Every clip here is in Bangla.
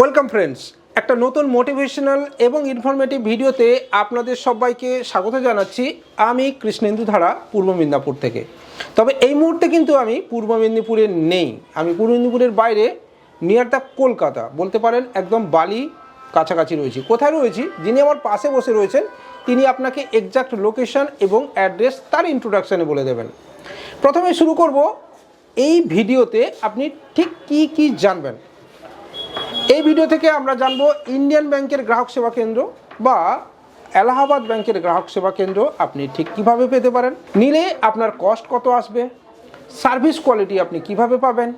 ওয়েলকাম ফ্রেন্ডস একটা নতুন মোটিভেশনাল এবং ইনফরমেটিভ ভিডিওতে আপনাদের সবাইকে স্বাগত জানাচ্ছি আমি কৃষ্ণেন্দু ধারা, পূর্ব মেদিনীপুর থেকে। তবে এই মুহূর্তে কিন্তু আমি পূর্ব মেদিনীপুরে নেই। আমি পূর্ব মেদিনীপুরের বাইরে নিয়ার দ্য কলকাতা, বলতে পারেন একদম বালি কাছাকাছি রয়েছি। কোথায় রয়েছি? যিনি আমার পাশে বসে রয়েছেন, তিনি আপনাকে এক্সাক্ট লোকেশন এবং অ্যাড্রেস তার ইন্ট্রোডাকশানে বলে দেবেন। প্রথমে শুরু করব, এই ভিডিওতে আপনি ঠিক কি কি জানবেন? এই ভিডিও থেকে আমরা জানব ইন্ডিয়ান ব্যাংকের গ্রাহক সেবা কেন্দ্র বা এলাহাবাদ ব্যাংকের গ্রাহক সেবা কেন্দ্র আপনি ঠিক কীভাবে পেতে পারেন? নিলে আপনার কস্ট কত আসবে? সার্ভিস কোয়ালিটি আপনি কীভাবে পাবেন?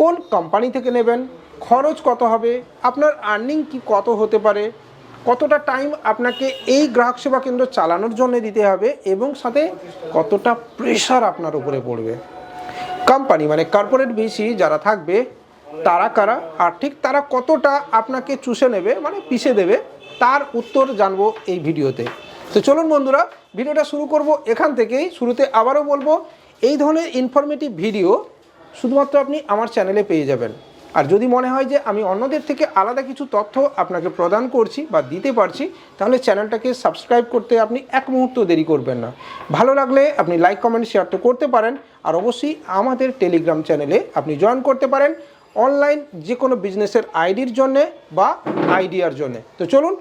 কোন কোম্পানি থেকে নেবেন? খরচ কত হবে? আপনার আর্নিং কি কত হতে পারে? কতটা টাইম আপনাকে এই গ্রাহক সেবা কেন্দ্র চালানোর জন্য দিতে হবে এবং সাথে কতটা প্রেশার আপনার উপরে পড়বে? কোম্পানি মানে কর্পোরেট বিসি যারা থাকবে তারা কারা আর ঠিক তারা কতটা আপনাকে চুষে নেবে মানে পিষে দেবে, তার উত্তর জানব এই ভিডিওতে। তো চলুন বন্ধুরা, ভিডিওটা শুরু করব এখান থেকেই। শুরুতে আবারও বলব, এই ধরনের ইনফরমেটিভ ভিডিও শুধুমাত্র আপনি আমার চ্যানেলে পেয়ে যাবেন। আর যদি মনে হয় যে আমি অন্যদের থেকে আলাদা কিছু তথ্য আপনাকে প্রদান করছি বা দিতে পারছি, তাহলে চ্যানেলটাকে সাবস্ক্রাইব করতে আপনি এক মুহূর্ত দেরি করবেন না। ভালো লাগলে আপনি লাইক কমেন্ট শেয়ার তো করতে পারেন, আর অবশ্যই আমাদের টেলিগ্রাম চ্যানেলে আপনি জয়েন করতে পারেন। অনলাইন যে কোনো বিজনেসের আইডির জন্যে বা আইডিয়ার জন্যে। তো চলুন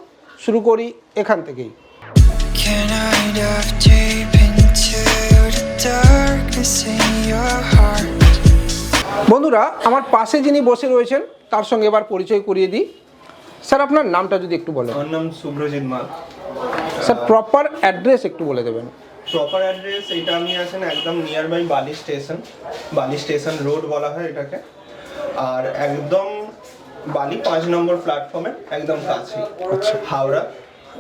শুরু করি এখান থেকেই? বন্ধুরা আমার পাশে যিনি বসে রয়েছেন তার সঙ্গে এবার পরিচয় করিয়ে দিই। স্যার আপনার নামটা যদি একটু বলেন। আমার নাম শুভ্রজিৎ মাল। স্যার প্রপার অ্যাড্রেস একটু বলে দেবেন। প্রপার অ্যাড্রেস এটা আমি আছেন একদম near by Bali station Bali station road বলা হয় এটাকে। আর একদম বালি পাঁচ নম্বর প্ল্যাটফর্মের একদম কাছে আচ্ছা। হাওড়া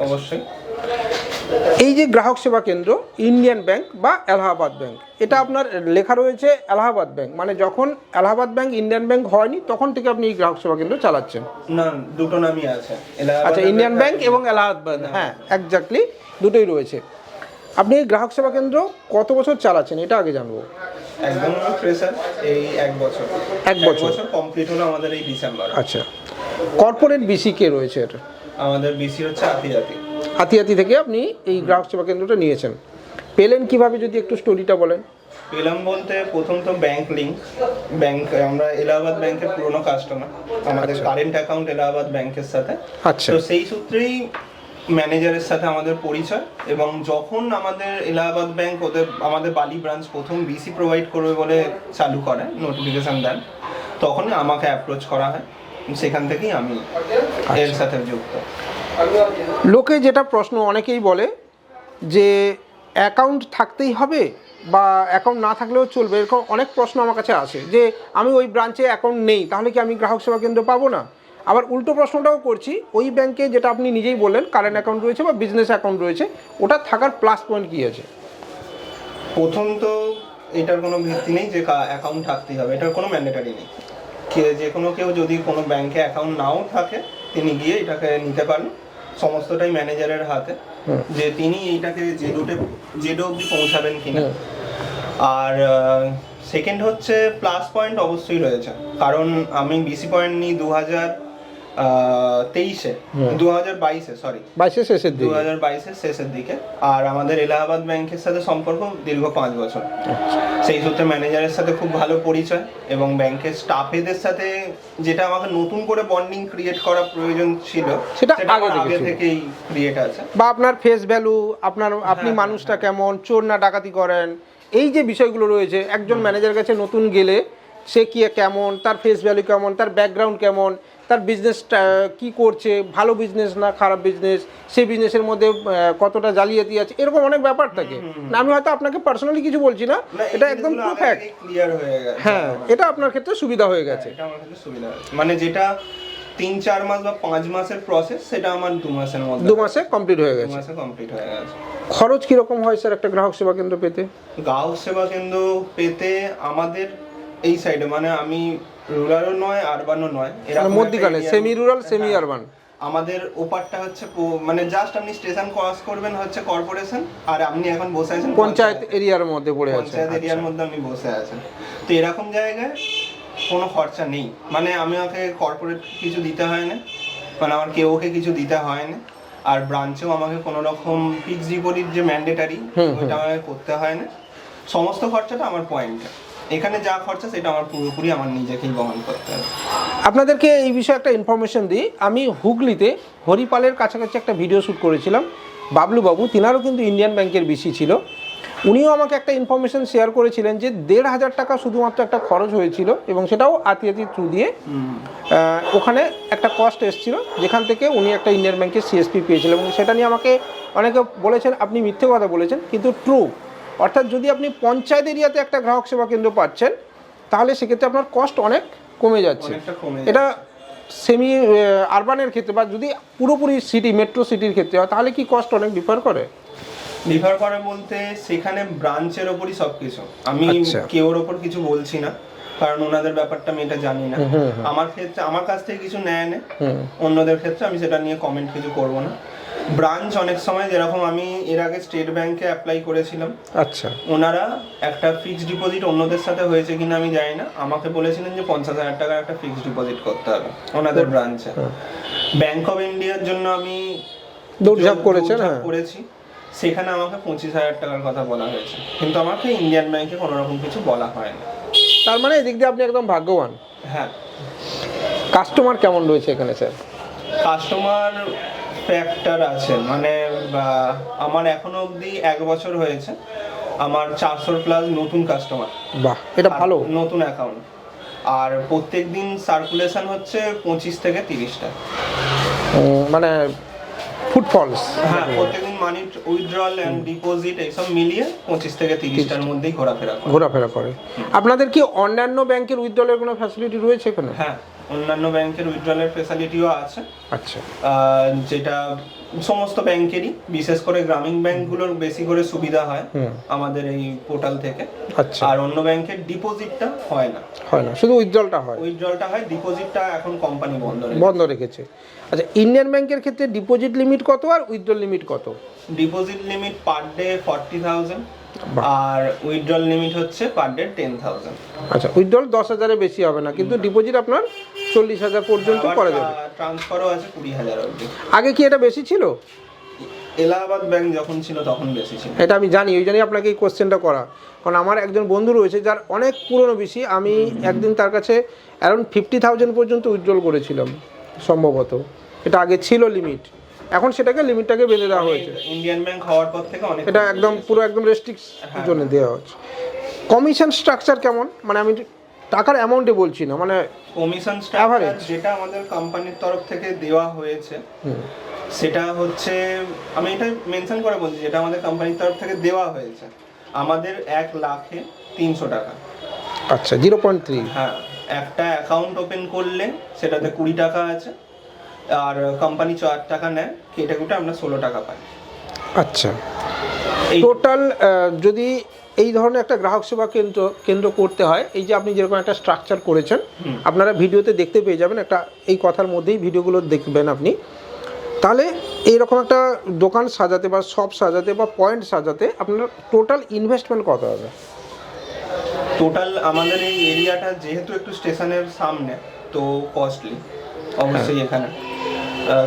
অবশ্যই। এই যে গ্রাহক সেবা কেন্দ্র ইন্ডিয়ান ব্যাংক বা এলাহাবাদ ব্যাংক এটা আপনার লেখা রয়েছে এলাহাবাদ ব্যাংক মানে যখন এলাহাবাদ ব্যাংক ইন্ডিয়ান ব্যাংক হয়নি তখন থেকে আপনি এই গ্রাহক সেবা কেন্দ্র চালাচ্ছেন। না দুটো নামই আছে। আচ্ছা ইন্ডিয়ান ব্যাংক এবং এলাহাবাদ ব্যাংক হ্যাঁ। একজাক্টলি দুটোই রয়েছে। আপনি এই গ্রাহক সেবা কেন্দ্র কত বছর চালাচ্ছেন এটা আগে জানব। একদম ফ্রেশার এই এক বছর। এক বছর। বছর কমপ্লিট হলো আমাদের এই ডিসেম্বর আচ্ছা। কর্পোরেট বিসি কে রয়েছে এটা? আমাদের বিসি হচ্ছে আতি জাতি হাতিয়াতি থেকে আপনি এই গ্রাহক সেবা কেন্দ্রটা নিয়েছেন। পেলেন কীভাবে যদি একটু স্টোরিটা বলেন? পেলাম বলতে প্রথম তো ব্যাংক লিংক ব্যাংক আমরা এলাহাবাদ ব্যাংকের পুরনো কাস্টমার আমাদের কারেন্ট অ্যাকাউন্ট এলাহাবাদ ব্যাংকের সাথে। আচ্ছা। তো সেই সূত্রেই ম্যানেজারের সাথে আমাদের পরিচয় এবং যখন আমাদের এলাহাবাদ ব্যাংক ওদের আমাদের বালি ব্রাঞ্চ প্রথম বিসি প্রোভাইড করবে বলে চালু করে নোটিফিকেশান দেন তখনই আমাকে অ্যাপ্রোচ করা হয়। সেখান থেকেই আমি এর সাথে যুক্ত। লোকে যেটা প্রশ্ন অনেকেই বলে যে অ্যাকাউন্ট থাকতেই হবে বা অ্যাকাউন্ট না থাকলেও চলবে এরকম অনেক প্রশ্ন আমার কাছে আসে যে আমি ওই ব্রাঞ্চে অ্যাকাউন্ট নেই তাহলে কি আমি গ্রাহক সেবা কেন্দ্র পাবো না? আবার উল্টো প্রশ্নটাও করছি ওই ব্যাংকে যেটা আপনি নিজেই বললেন কারেন্ট অ্যাকাউন্ট রয়েছে বা বিজনেস অ্যাকাউন্ট রয়েছে ওটা থাকার প্লাস পয়েন্ট কী আছে? প্রথম তো এটার কোনো ভিত্তি নেই যে অ্যাকাউন্ট থাকতেই হবে এটার কোনো ম্যান্ডেটারি নেই। কে যে কোনো কেউ যদি কোনো ব্যাংকে অ্যাকাউন্ট নাও থাকে তিনি গিয়ে এটাকে নিতে পারেন সমস্তটাই ম্যানেজারের হাতে যে তিনি এইটাকে যে রুটে যে অবধি পৌঁছাবেন কিনা। আর সেকেন্ড হচ্ছে প্লাস পয়েন্ট অবশ্যই রয়েছে কারণ আমি বিসি পয়েন্ট নিই দু হাজার তেইশে দু হাজার বাইশে সরি বাইশের শেষের দু হাজার বাইশের শেষের দিকে। আর আমাদের এলাহাবাদ ব্যাংকের সাথে সম্পর্ক দীর্ঘ পাঁচ বছর। সেই সূত্রে ম্যানেজারের সাথে খুব ভালো পরিচয় এবং ব্যাংকের স্টাফেদের সাথে যেটা আমাকে নতুন করে বন্ডিং ক্রিয়েট করা প্রয়োজন ছিল সেটা আগে। থেকেই ক্রিয়েট আছে। বা আপনার ফেস ভ্যালু আপনার আপনি হ্যাঁ, মানুষটা কেমন চোর না ডাকাতি করেন এই যে বিষয়গুলো রয়েছে একজন ম্যানেজার কাছে নতুন গেলে সে কি কেমন তার ফেস ভ্যালু কেমন তার ব্যাকগ্রাউন্ড কেমন তার বিজনেসটা কি করছে? ভালো বিজনেস না খারাপ বিজনেস সেই বিজনেসের মধ্যে কতটা জালিয়াতি আছে? এরকম অনেক ব্যাপার থাকে। না আমি হয়তো আপনাকে পার্সোনালি কিছু বলছি না। এটা একদম ফ্যাক্ট হয়ে হ্যাঁ এটা আপনার ক্ষেত্রে সুবিধা হয়ে গেছে। মানে যেটা তিন চার মাস বা পাঁচ মাসের প্রসেস সেটা আমার দু মাসের মধ্যে দু মাসে কমপ্লিট হয়ে গেছে। মাসে কমপ্লিট হয়ে গেছে। খরচ কীরকম হয় স্যার একটা গ্রাহক সেবা কেন্দ্র পেতে? গ্রাহক সেবা কেন্দ্র পেতে আমাদের এই সাইডে মানে আমি রুরালও নয় আরবানও নয়। মানে মধ্যিখানে সেমি রুরাল সেমি। আরবান আমাদের ওপারটা হচ্ছে মানে জাস্ট আপনি স্টেশন ক্রস করবেন হচ্ছে কর্পোরেশন আর আপনি এখন বসে আছেন পঞ্চায়েত এরিয়ার মধ্যে পড়ে আছে। পঞ্চায়েত এরিয়ার মধ্যে আপনি বসে আছেন তো এরকম জায়গায় কোনো খরচা নেই। মানে আমি আমাকে কর্পোরেট কিছু দিতে হয় না। মানে আমার কেউ ওকে কিছু দিতে হয় না। আর ব্রাঞ্চেও আমাকে কোনো রকম ফিক্সড ডিপোজিট যে ম্যান্ডেটারি ওইটা আমাকে করতে হয় না। সমস্ত খরচাটা আমার পয়েন্টে এখানে যা খরচা সেটা আমার পুরোপুরি আমার নিজেকেই বহন করতে হবে। আপনাদেরকে এই বিষয়ে একটা ইনফরমেশন দিই। আমি হুগলিতে হরিপালের কাছাকাছি একটা ভিডিও শ্যুট করেছিলাম। বাবলু বাবু তিনারও কিন্তু ইন্ডিয়ান ব্যাংকের বিসি ছিল। উনিও আমাকে একটা ইনফরমেশন শেয়ার করেছিলেন যে দেড় হাজার টাকা শুধুমাত্র একটা খরচ হয়েছিল এবং সেটাও আতিয়াতি থ্রু দিয়ে ওখানে একটা কস্ট এসেছিল যেখান থেকে উনি একটা ইন্ডিয়ান ব্যাংকের সিএসপি পেয়েছিলেন এবং সেটা নিয়ে আমাকে অনেকে বলেছেন আপনি মিথ্যে কথা বলেছেন কিন্তু ট্রু অর্থাৎ যদি আপনি পঞ্চায়েত এরিয়াতে একটা গ্রাহক সেবা কেন্দ্র পাচ্ছেন তাহলে সেক্ষেত্রে আপনার কস্ট অনেক কমে যাচ্ছে। এটা সেমি আরবানের ক্ষেত্রে বা যদি পুরোপুরি সিটি মেট্রো সিটির ক্ষেত্রে হয় তাহলে কি কস্ট অনেক ডিফার করে? নির্ভর করে বলতে সেখানে ব্রাঞ্চের ওপরই সবকিছু। আমি আচ্ছা। কেউর ওপর কিছু বলছি না কারণ ওনাদের ব্যাপারটা আমি এটা জানি না। আমার ক্ষেত্রে আমার কাছ থেকে কিছু নেয় না। অন্যদের ক্ষেত্রে আমি সেটা নিয়ে কমেন্ট কিছু করব না। ব্রাঞ্চ অনেক সময় যেরকম আমি এর আগে স্টেট ব্যাংকে অ্যাপ্লাই করেছিলাম। আচ্ছা। ওনারা একটা ফিক্সড ডিপোজিট অন্যদের সাথে হয়েছে কিনা আমি জানি না। আমাকে বলেছিলেন যে পঞ্চাশ হাজার টাকার একটা ফিক্সড ডিপোজিট করতে হবে ওনাদের ব্রাঞ্চে ব্যাংক অফ ইন্ডিয়ার জন্য আমি দৌড়ঝাঁপ দৌড়- করেছেন, হ্যাঁ। করেছি। সেখানে আমাকে পঁচিশ হাজার টাকার কথা বলা হয়েছে। কিন্তু আমাকে ইন্ডিয়ান ব্যাংকে কোনো রকম কিছু বলা হয় না তার মানে এদিক দিয়ে আপনি একদম ভাগ্যবান। হ্যাঁ। কাস্টমার কেমন রয়েছে এখানে স্যার কাস্টমার ফ্যাক্টর আছে। মানে আমার এখনও অবধি এক বছর হয়েছে আমার চারশোর প্লাস নতুন কাস্টমার বাহ এটা ভালো। নতুন অ্যাকাউন্ট আর প্রত্যেক দিন সার্কুলেশন হচ্ছে পঁচিশ থেকে তিরিশটা। মানে ফুটফলস হ্যাঁ প্রত্যেকদিন মানি উইথড্রল অ্যান্ড ডিপোজিট এইসব মিলিয়ে পঁচিশ থেকে তিরিশটার মধ্যেই ঘোরাফেরা করে। ঘোরাফেরা করে। আপনাদের কি অন্যান্য ব্যাংকের উইথড্রলের কোনো ফ্যাসিলিটি রয়েছে এখানে? হ্যাঁ অন্যান্য ব্যাংকের উইথড্রলের ফেসিলিটিও আছে। আচ্ছা। যেটা সমস্ত ব্যাংকেরই বিশেষ করে গ্রামীণ ব্যাংকগুলোর বেশি করে সুবিধা হয় আমাদের এই পোর্টাল থেকে। আচ্ছা। আর অন্য ব্যাংকের ডিপোজিটটা হয় না। হয় না শুধু উইথড্রলটা হয়। উইথড্রলটা হয় ডিপোজিটটা এখন কোম্পানি বন্ধ রেখেছে। বন্ধ রেখেছে। আচ্ছা ইন্ডিয়ান ব্যাংকের ক্ষেত্রে ডিপোজিট লিমিট কত আর উইথড্রল লিমিট কত? Deposit limit per day forty thousand. আর উইথড্রল লিমিট হচ্ছে পার ডে টেন থাউজেন্ড আচ্ছা উইথড্রল দশ হাজারের বেশি হবে না কিন্তু ডিপোজিট আপনার চল্লিশ হাজার পর্যন্ত করা যাবে। ট্রান্সফারও আছে কুড়ি হাজার অবধি। আগে কি এটা বেশি ছিল? এলাহাবাদ ব্যাংক যখন ছিল তখন বেশি ছিল। এটা আমি জানি ওই জন্যই আপনাকে এই কোশ্চেনটা করা। কারণ আমার একজন বন্ধু রয়েছে যার অনেক পুরনো বেশি আমি একদিন তার কাছে অ্যারাউন্ড ফিফটি থাউজেন্ড পর্যন্ত উইথড্রল করেছিলাম সম্ভবত। এটা আগে ছিল লিমিট এখন সেটাকে লিমিটটাকে বেঁধে দেওয়া হয়েছে। ইন্ডিয়ান ব্যাংক হওয়ার পর থেকে অনেক এটা একদম পুরো একদম রেস্ট্রিক্ট জন্য দেওয়া হচ্ছে। কমিশন স্ট্রাকচার কেমন? মানে আমি টাকার অ্যামাউন্টে বলছি না মানে কমিশন স্ট্রাকচার যেটা আমাদের কোম্পানির তরফ থেকে দেওয়া হয়েছে সেটা হচ্ছে আমি এটা মেনশন করে বলছি যেটা আমাদের কোম্পানির তরফ থেকে দেওয়া হয়েছে। আমাদের এক লাখে তিনশো টাকা। আচ্ছা জিরো পয়েন্ট থ্রি হ্যাঁ একটা অ্যাকাউন্ট ওপেন করলে সেটাতে কুড়ি টাকা আছে। আর কোম্পানি চার টাকা নেয় কেটে কুটে আমরা ষোলো টাকা পাই। আচ্ছা। টোটাল যদি এই ধরনের একটা গ্রাহক সেবা কেন্দ্র কেন্দ্র করতে হয় এই যে আপনি যেরকম একটা স্ট্রাকচার করেছেন আপনারা ভিডিওতে দেখতে পেয়ে যাবেন একটা এই কথার মধ্যেই ভিডিওগুলো দেখবেন আপনি। তাহলে এইরকম একটা দোকান সাজাতে বা শপ সাজাতে বা পয়েন্ট সাজাতে আপনার টোটাল ইনভেস্টমেন্ট কত হবে? টোটাল আমাদের এই এরিয়াটা যেহেতু একটু স্টেশনের সামনে তো কস্টলি অবশ্যই এখানে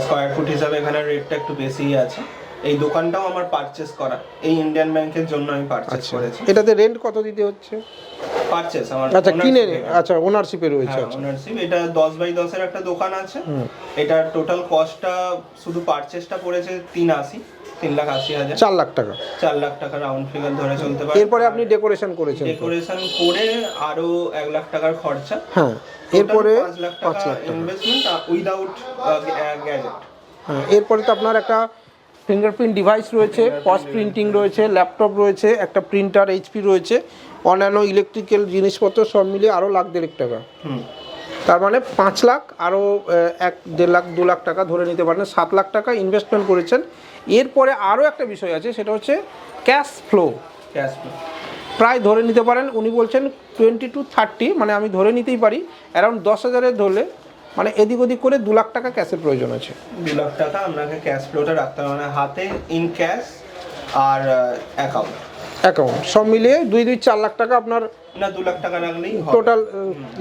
স্কোয়ার ফুট হিসাবে এখানে রেটটা একটু বেশিই আছে। এই দোকানটাও আমার পারচেস করা এই ইন্ডিয়ান ব্যাংকের জন্য আমি পারচেস আচ্ছা। করেছি। এটাতে রেন্ট কত দিতে হচ্ছে? পারচেস আমার আচ্ছা কিনে আচ্ছা ওনারশিপে রয়েছে হ্যাঁ আচ্ছা। ওনারশিপ এটা দশ বাই 10 এর একটা দোকান আছে। এটার টোটাল কস্টটা শুধু পারচেসটা পড়েছে তিন আশি। তিন লাখ আশি হাজার। চার লাখ টাকা। চার লাখ টাকা রাউন্ড ফিগার ধরে চলতে পারে। এরপরে আপনি ডেকোরেশন করেছেন ডেকোরেশন করে আরও এক লাখ টাকার খরচা। হ্যাঁ এরপরে পাঁচ লাখ টাকা ইনভেস্টমেন্ট উইদাউট গ্যাজেট হ্যাঁ এরপরে তো আপনার একটা ফিঙ্গারপ্রিন্ট ডিভাইস রয়েছে পস প্রিন্টিং রয়েছে ল্যাপটপ রয়েছে একটা প্রিন্টার এইচপি রয়েছে অন্যান্য ইলেকট্রিক্যাল জিনিসপত্র সব মিলিয়ে আরও লাখ দেড়েক টাকা। হুম। তার মানে পাঁচ লাখ আরও এক দেড় লাখ দু লাখ টাকা ধরে নিতে পারেন। সাত লাখ টাকা ইনভেস্টমেন্ট করেছেন। এরপরে আরও একটা বিষয় আছে সেটা হচ্ছে ক্যাশ ফ্লো ক্যাশ ফ্লো প্রায় ধরে নিতে পারেন উনি বলছেন টোয়েন্টি টু থার্টি মানে আমি ধরে নিতেই পারি অ্যারাউন্ড দশ হাজারের ধরলে মানে এদিক ওদিক করে দু লাখ টাকা ক্যাশের প্রয়োজন আছে। দু লাখ টাকা আপনাকে ক্যাশ ফ্লোটা রাখতে হবে মানে হাতে ইন ক্যাশ আর অ্যাকাউন্ট অ্যাকাউন্ট সব মিলিয়ে দুই দুই চার লাখ টাকা আপনার না দু লাখ টাকা রাখলেই টোটাল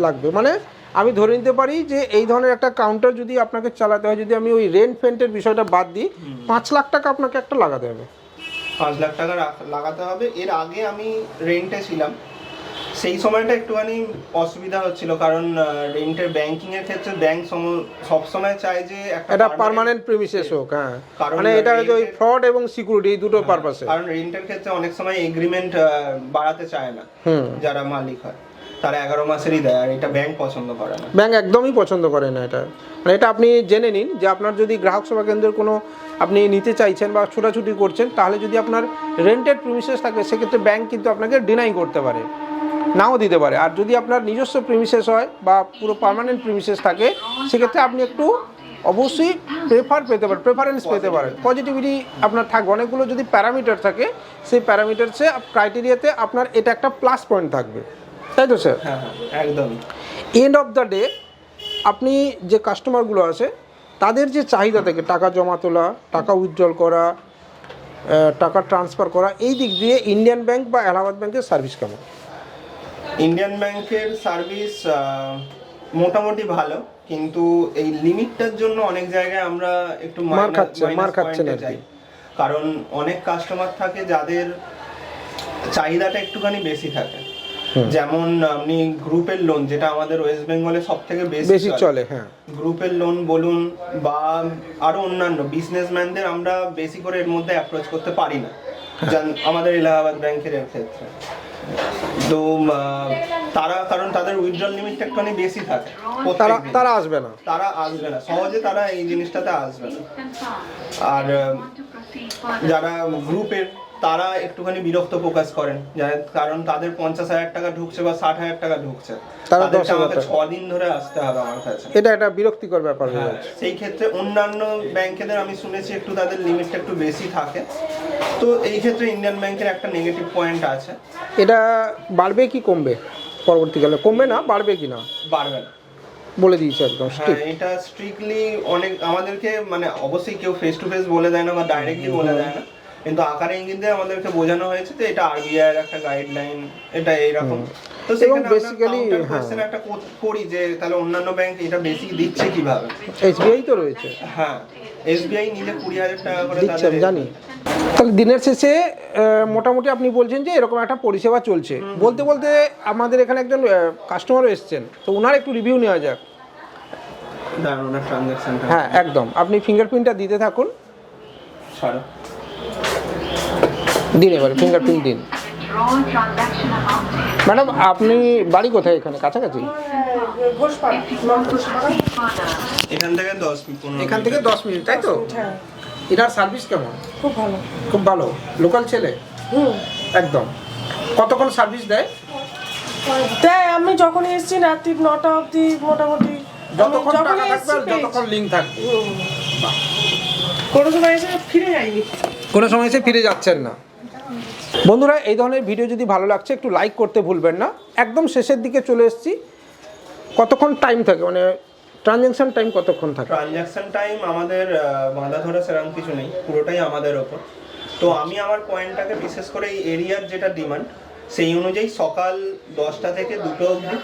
লাগবে। মানে আমি ধরে নিতে পারি যে এই ধরনের একটা কাউন্টার যদি আপনাকে চালাতে হয় যদি আমি ওই রেন্ট ফেন্টের বিষয়টা বাদ দিই পাঁচ লাখ টাকা আপনাকে একটা লাগাতে হবে। পাঁচ লাখ টাকা লাগাতে হবে। এর আগে আমি রেন্টে ছিলাম। সেই সময়টা একটুখানি অসুবিধা হচ্ছিল কারণ রেন্টের ব্যাংকিং এর ক্ষেত্রে ব্যাংক সব সময় চায় যে একটা পার্মানেন্ট প্রিমিসেস হোক হ্যাঁ। মানে এটা হচ্ছে ওই ফ্রড এবং সিকিউরিটি এই দুটো পারপাসে কারণ রেন্টের ক্ষেত্রে অনেক সময় এগ্রিমেন্ট বাড়াতে চায় না যারা মালিক হয়। তারা এগারো মাসেরই দেয় আর এটা ব্যাংক পছন্দ করে না। ব্যাংক একদমই পছন্দ করে না এটা। মানে এটা আপনি জেনে নিন যে আপনার যদি গ্রাহক সেবা কেন্দ্রের কোনো আপনি নিতে চাইছেন বা ছোটাছুটি করছেন তাহলে যদি আপনার রেন্টেড প্রমিসেস থাকে সেক্ষেত্রে ব্যাংক কিন্তু আপনাকে ডিনাই করতে পারে। নাও দিতে পারে। আর যদি আপনার নিজস্ব প্রিমিসেস হয় বা পুরো পার্মানেন্ট প্রিমিসেস থাকে সেক্ষেত্রে আপনি একটু অবশ্যই প্রেফার পেতে পারেন প্রেফারেন্স পেতে পারেন। পজিটিভিটি আপনার থাকবে। অনেকগুলো যদি প্যারামিটার থাকে সেই প্যারামিটারসে ক্রাইটেরিয়াতে আপনার এটা একটা প্লাস পয়েন্ট থাকবে। তাই তো স্যার হ্যাঁ হ্যাঁ একদমই এন্ড অফ দ্য ডে আপনি যে কাস্টমারগুলো আছে তাদের যে চাহিদা থাকে টাকা জমা তোলা টাকা উজ্জ্বল করা টাকা ট্রান্সফার করা এই দিক দিয়ে ইন্ডিয়ান ব্যাংক বা এলাহাবাদ ব্যাংকের সার্ভিস কেমন? ইন্ডিয়ান ব্যাংকের সার্ভিস মোটামুটি ভালো কিন্তু এই লিমিটটার জন্য অনেক জায়গায় আমরা একটু মার খাচ্ছে, মার। কারণ অনেক কাস্টমার থাকে যাদের চাহিদাটা একটুখানি বেশি থাকে। যেমন আপনি গ্রুপের লোন যেটা আমাদের ওয়েস্ট বেঙ্গলে সব থেকে বেশি বেশি চলে। হ্যাঁ। গ্রুপের লোন বলুন বা আরও অন্যান্য বিজনেসম্যানদের আমরা বেশি করে এর মধ্যে অ্যাপ্রোচ করতে পারি না। আমাদের এলাহাবাদ ব্যাংকের ক্ষেত্রে। তো তারা কারণ তাদের উইথড্রল লিমিটটা একটুখানি বেশি থাকে। তারা তারা আসবে না। তারা আসবে না। সহজে তারা এই জিনিসটাতে আসবে না। আর যারা গ্রুপের তারা একটুখানি বিরক্ত প্রকাশ করেন কারণ তাদের পঞ্চাশ হাজার টাকা ঢুকছে বা ষাট হাজার টাকা ঢুকছে। তারা তাদেরকে আমাকে ছ দিন ধরে আসতে হবে আমার কাছে। এটা একটা বিরক্তিকর ব্যাপার হয়ে সেই ক্ষেত্রে অন্যান্য ব্যাংকেদের আমি শুনেছি একটু তাদের লিমিটটা একটু বেশি থাকে। তো এই ক্ষেত্রে ইন্ডিয়ান ব্যাংকের একটা নেগেটিভ পয়েন্ট আছে। এটা বাড়বে কি কমবে পরবর্তীকালে? কমবে না বাড়বে কি না? বাড়বে না। বলে দিয়েছে একদম হ্যাঁ এটা স্ট্রিক্টলি অনেক আমাদেরকে মানে অবশ্যই কেউ ফেস টু ফেস বলে দেয় না বা ডাইরেক্টলি বলে দেয় না। কিন্তু আকারে ইঙ্গিতে আমাদেরকে বোঝানো হয়েছে যে এটা আরবিআই এর একটা গাইডলাইন এটা এইরকম। তো সেখানে বেসিক্যালি হ্যাঁ। question একটা করি যে তাহলে অন্যান্য ব্যাংক এটা বেশি দিচ্ছে কীভাবে? এসবিআই তো রয়েছে। হ্যাঁ এসবিআই নিজে কুড়ি হাজার টাকা করে দিচ্ছে আমি জানি। তাহলে দিনের শেষে মোটামুটি আপনি বলছেন যে এরকম একটা পরিষেবা চলছে। বলতে বলতে আমাদের এখানে একজন কাস্টমারও এসছেন। তো ওনার একটু রিভিউ নেওয়া যাক। হ্যাঁ একদম। আপনি ফিঙ্গারপ্রিন্টটা দিতে থাকুন। ছাড়ো। দিন এবারে ফিঙ্গারপ্রিন্ট দিন. ম্যাডাম আপনি বাড়ি কোথায় এখানে? কাছাকাছি? এখান থেকে দশ এখান থেকে দশ মিনিট তাই তো? এনার সার্ভিস কেমন? খুব ভালো। খুব ভালো। লোকাল ছেলে? হুম। একদম। কতক্ষণ সার্ভিস দেয়? তাই আমি যখন এসেছি রাত্রি নটা অবধি মোটামুটি যতক্ষণ টাকা থাকবে আর যতক্ষণ লিঙ্ক থাকবে। কোনো সময় এসে ফিরে যাইনি কোনো সময় এসে ফিরে যাচ্ছেন না। বন্ধুরা, এই ধরনের ভিডিও যদি ভালো লাগছে, একটু লাইক করতে ভুলবেন না। একদম শেষের দিকে চলে এসেছি। কতক্ষণ টাইম থাকে? মানে ট্রানজ্যাকশন টাইম কতক্ষণ থাকে? ট্রানজ্যাকশন টাইম আমাদের বাঁধা ধরা সেরকম কিছু নেই। পুরোটাই আমাদের ওপর। তো আমি আমার পয়েন্টটাকে বিশেষ করে এই এরিয়ার যেটা ডিমান্ড সেই অনুযায়ী সকাল দশটা থেকে দুটো অবধি।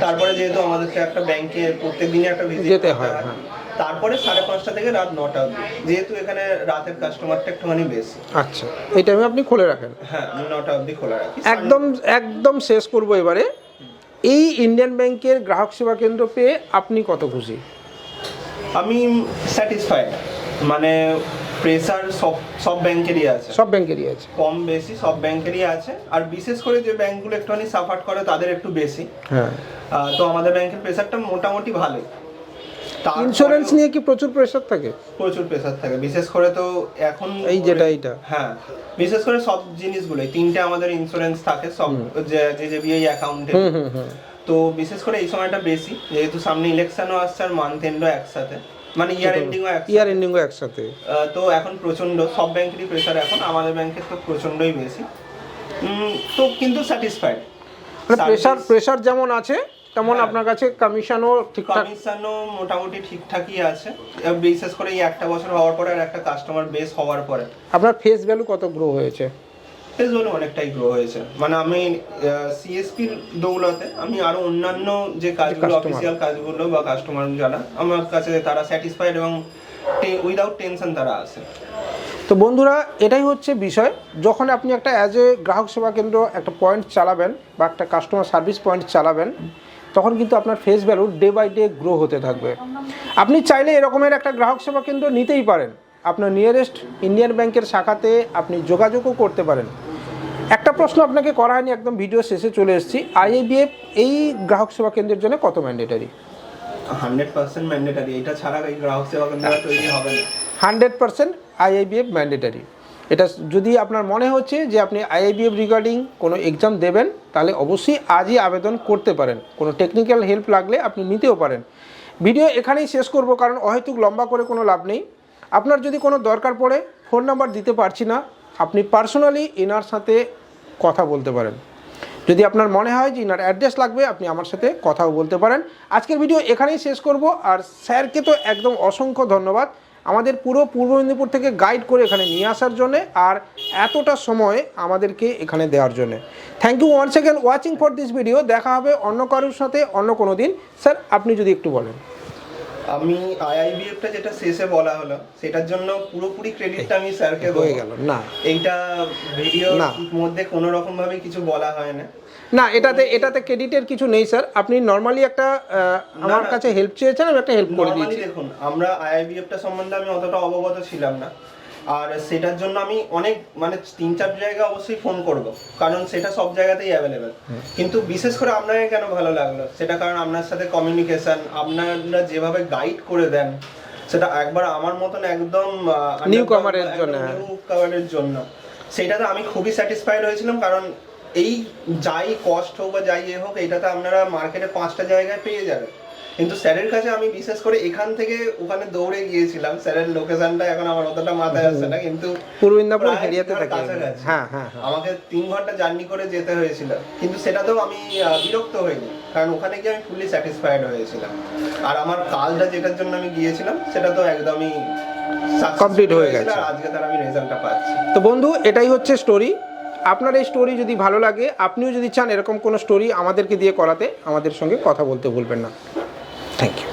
তারপরে যেহেতু আমাদেরকে একটা ব্যাংকে প্রত্যেক দিনই একটা visit যেতে হয়, হ্যাঁ। তারপরে সাড়ে পাঁচটা থেকে রাত নটা অবধি। যেহেতু এখানে রাতের কাস্টমারটা একটুখানি বেশি। আচ্ছা। এই টাইমে আপনি খুলে রাখেন। হ্যাঁ নটা অবধি খোলা রাখি। একদম একদম শেষ করব এবারে। এই ইন্ডিয়ান ব্যাংকের গ্রাহক সেবা কেন্দ্র পেয়ে আপনি কত খুশি? আমি স্যাটিসফাইড মানে প্রেসার সব সব ব্যাংকেরই আছে। সব ব্যাংকেরই আছে। কম বেশি সব ব্যাংকেরই আছে। আর বিশেষ করে যে ব্যাংকগুলো একটুখানি সাফার করে তাদের একটু বেশি। হ্যাঁ। তো আমাদের ব্যাংকের প্রেসারটা মোটামুটি ভালোই। ইন্স্যুরেন্স নিয়ে কি প্রচুর প্রেশার থাকে? প্রচুর প্রেসার থাকে। বিশেষ করে তো এখন এই যেটা এইটা। হ্যাঁ। বিশেষ করে সব জিনিসগুলোই। তিনটে আমাদের ইন্স্যুরেন্স থাকে সব যে যে যে বিআই অ্যাকাউন্টে তো বিশেষ করে এই সময়টা বেশি। যেহেতু সামনে ইলেকশনও আসছে আর মান্থ এন্ডও একসাথে। মানে ইয়ার এন্ডিংও ইয়ার এন্ডিংও একসাথে। তো এখন প্রচণ্ড সব ব্যাংকেরই প্রেসার এখন আমাদের ব্যাংকের তো প্রচন্ডই বেশি। তো কিন্তু স্যাটিসফাইড প্রেশার প্রেশার যেমন আছে তেমন হ্যাঁ। আপনার কাছে কমিশনও ঠিকঠাক কমিশনও মোটামুটি ঠিকঠাকই আছে। বিশেষ করে এই একটা বছর হওয়ার পরে আর একটা কাস্টমার বেস হওয়ার পরে। আপনার ফেস ভ্যালু কত গ্রো হয়েছে? এজন্য অনেকটাই গ্রো হয়েছে। মানে আমি সিএসপি দৌলতে আমি আরও অন্যান্য যে কাজগুলো অফিসিয়াল কাজগুলো বা কাস্টমার যারা আমার কাছে তারা স্যাটিসফাইড এবং উইদাউট টেনশন তারা আসে তো বন্ধুরা এটাই হচ্ছে বিষয়। যখন আপনি একটা অ্যাজ এ গ্রাহক সেবা কেন্দ্র একটা পয়েন্ট চালাবেন বা একটা কাস্টমার সার্ভিস পয়েন্ট চালাবেন তখন কিন্তু আপনার face value day by day grow হতে থাকবে। আপনি চাইলে এরকমের একটা গ্রাহক সেবা কেন্দ্র নিতেই পারেন। আপনার নিয়ারেস্ট ইন্ডিয়ান ব্যাংকের শাখাতে আপনি যোগাযোগও করতে পারেন। একটা প্রশ্ন আপনাকে করা হয়নি একদম ভিডিও শেষে চলে এসেছি। আইএবিএফ এই গ্রাহক সেবা কেন্দ্রের জন্য কত ম্যান্ডেটারি হান্ড্রেড পার্সেন্ট ম্যান্ডেটারি এটা ছাড়া এই গ্রাহক সেবা কেন্দ্র তৈরি হবে না। হান্ড্রেড পার্সেন্ট আইআইবিএফ ম্যান্ডেটারি এটা যদি আপনার মনে হচ্ছে যে আপনি আইআইবিএফ রিগার্ডিং কোনো এক্সাম দেবেন তাহলে অবশ্যই আজই আবেদন করতে পারেন। কোনো টেকনিক্যাল হেল্প লাগলে আপনি নিতেও পারেন। ভিডিও এখানেই শেষ করব কারণ অহেতুক লম্বা করে কোনো লাভ নেই। আপনার যদি কোনো দরকার পড়ে ফোন নাম্বার দিতে পারছি না, আপনি পার্সোনালি এনার সাথে কথা বলতে পারেন। যদি আপনার মনে হয় যে ইনার অ্যাড্রেস লাগবে, আপনি আমার সাথে কথাও বলতে পারেন। আজকের ভিডিও এখানেই শেষ করব, আর স্যারকে তো একদম অসংখ্য ধন্যবাদ। আমাদের পুরো পূর্ব মেদিনীপুর থেকে গাইড করে এখানে নিয়ে আসার জন্যে, আর এতটা সময় আমাদেরকে এখানে দেওয়ার জন্যে। Thank you one second watching for this video দেখা হবে অন্য কারোর সাথে অন্য কোনো দিন। স্যার, আপনি যদি একটু বলেন। আমি আইআইবিএফটা যেটা শেষে বলা হলো সেটার জন্য পুরোপুরি ক্রেডিটটা আমি স্যারকে হয়ে গেল না। এইটা ভিডিও। মধ্যে কোনো রকম ভাবে কিছু বলা হয় না। না এটাতে এটাতে ক্রেডিটের কিছু নেই স্যার। আপনি নর্মালি একটা আমার কাছে হেল্প চেয়েছেন আমি একটা হেল্প করে দিয়েছি। দেখুন আমরা আইআইবিএফটা সম্বন্ধে আমি অতটা অবগত ছিলাম না। আর সেটার জন্য আমি অনেক মানে তিন চার জায়গা অবশ্যই ফোন করব। কারণ সেটা সব জায়গাতেই অ্যাভেলেবেল কিন্তু বিশেষ করে আপনাকে কেন ভালো লাগল? সেটা কারণ আপনার সাথে কমিউনিকেশন আপনারা যেভাবে গাইড করে দেন সেটা একবার আমার মতন একদম Newcomer এর জন্য, হ্যাঁ। নিউ কাভারের জন্য। সেটাতে আমি খুবই স্যাটিসফাইড হয়েছিলাম কারণ এই যাই কস্ট হোক বা যাই এ হোক এটাতে আপনারা মার্কেটে পাঁচটা জায়গায় পেয়ে যাবেন। কিন্তু স্যারের কাছে আমি বিশেষ করে এখান থেকে ওখানে দৌড়ে গিয়েছিলাম। স্যারের লোকেশনটা এখন আমার অতটা মাথায় আসছে না কিন্তু পূর্ব মেদিনীপুর হেরিয়াতে থাকি। হ্যাঁ হ্যাঁ হ্যাঁ। আমাকে তিন ঘণ্টা জার্নি করে যেতে হয়েছিল কিন্তু সেটাতেও আমি বিরক্ত হইনি কারণ ওখানে গিয়ে আমি ফুলি স্যাটিসফাইড হয়েছিলাম। আর আমার কালটা যেটার জন্য আমি গিয়েছিলাম সেটা তো একদমই Complete হয়ে গেছে। আর আজকে তার আমি রেজাল্টটা পাচ্ছি। তো বন্ধু এটাই হচ্ছে স্টোরি আপনার এই স্টোরি যদি ভালো লাগে আপনিও যদি চান এরকম কোনো স্টোরি আমাদেরকে দিয়ে করাতে আমাদের সঙ্গে কথা বলতে ভুলবেন না। Thank you.